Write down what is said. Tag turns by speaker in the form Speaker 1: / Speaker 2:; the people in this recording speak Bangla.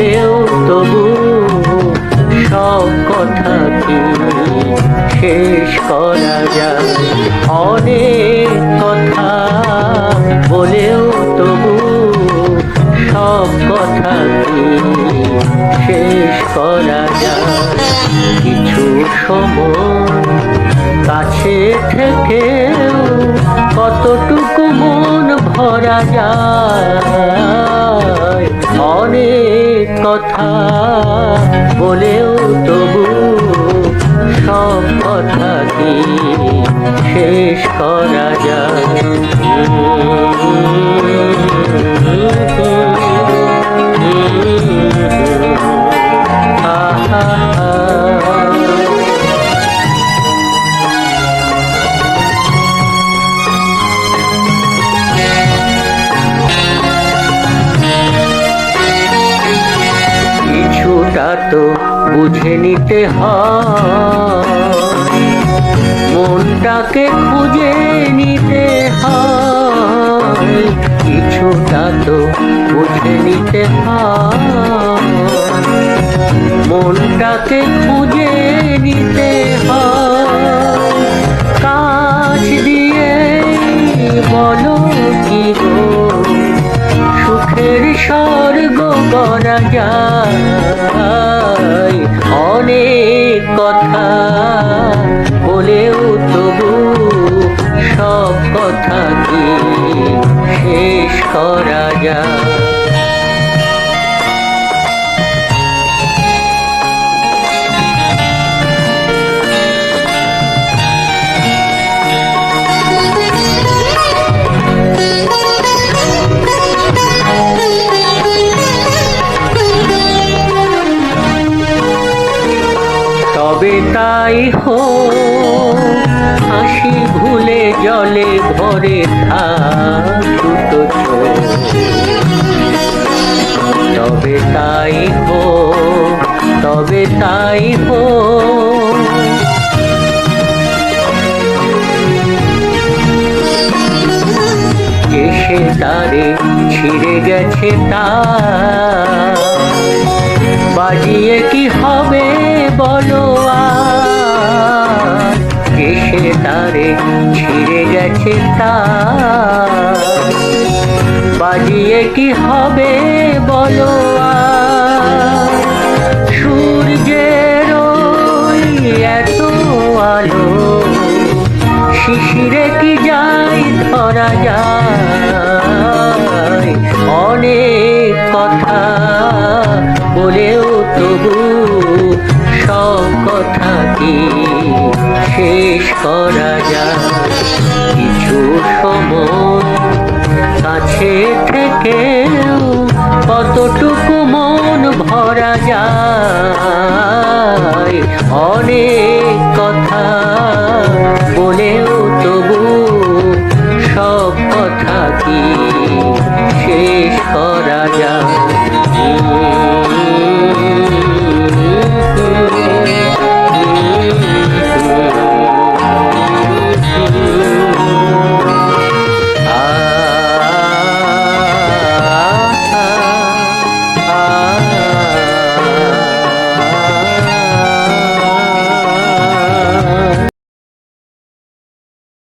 Speaker 1: হলেও তবু সব কথা কি শেষ করা যায়। অনেক কথা বলেও তবু সব কথা কি শেষ করা যায়। কিছু সময় কাছে থেকেও কতটুকু মন ভরা যায়। কথা বলেও তবু সব কথা কি শেষ করা যায়? কিছুটা তো বুঝে নিতে হয়। মনটাকে খুঁজে নিতে হয়। কিছুটা তো বুঝে নিতে হয়। মনটাকে খুঁজে নিতে হয়। কাজ দিয়ে বলো কি গো? করা যায়। অনেক কথা বলেও তবু সব কথা কি শেষ করা যায়? তাই হো, হাসি ভুলে জলে ভরে দুটো তবে তাই হো, তবে তাই হো। এসে তারে ছিঁড়ে গেছে তার। বাজিয়ে কি হবে বলো আর? তারে ছিঁড়ে গেছে তার? বাজিয়ে কি হবে বলো আর? সূর্যের এত আলো, শিশিরে কি যাই ধরা যায়? অনেক কথা বলেও তবু সব কথা কি শেষ করা যায়? কিছু সময় কাছে থেকেও কতটুকু মন ভরা যায়? অনেক কথা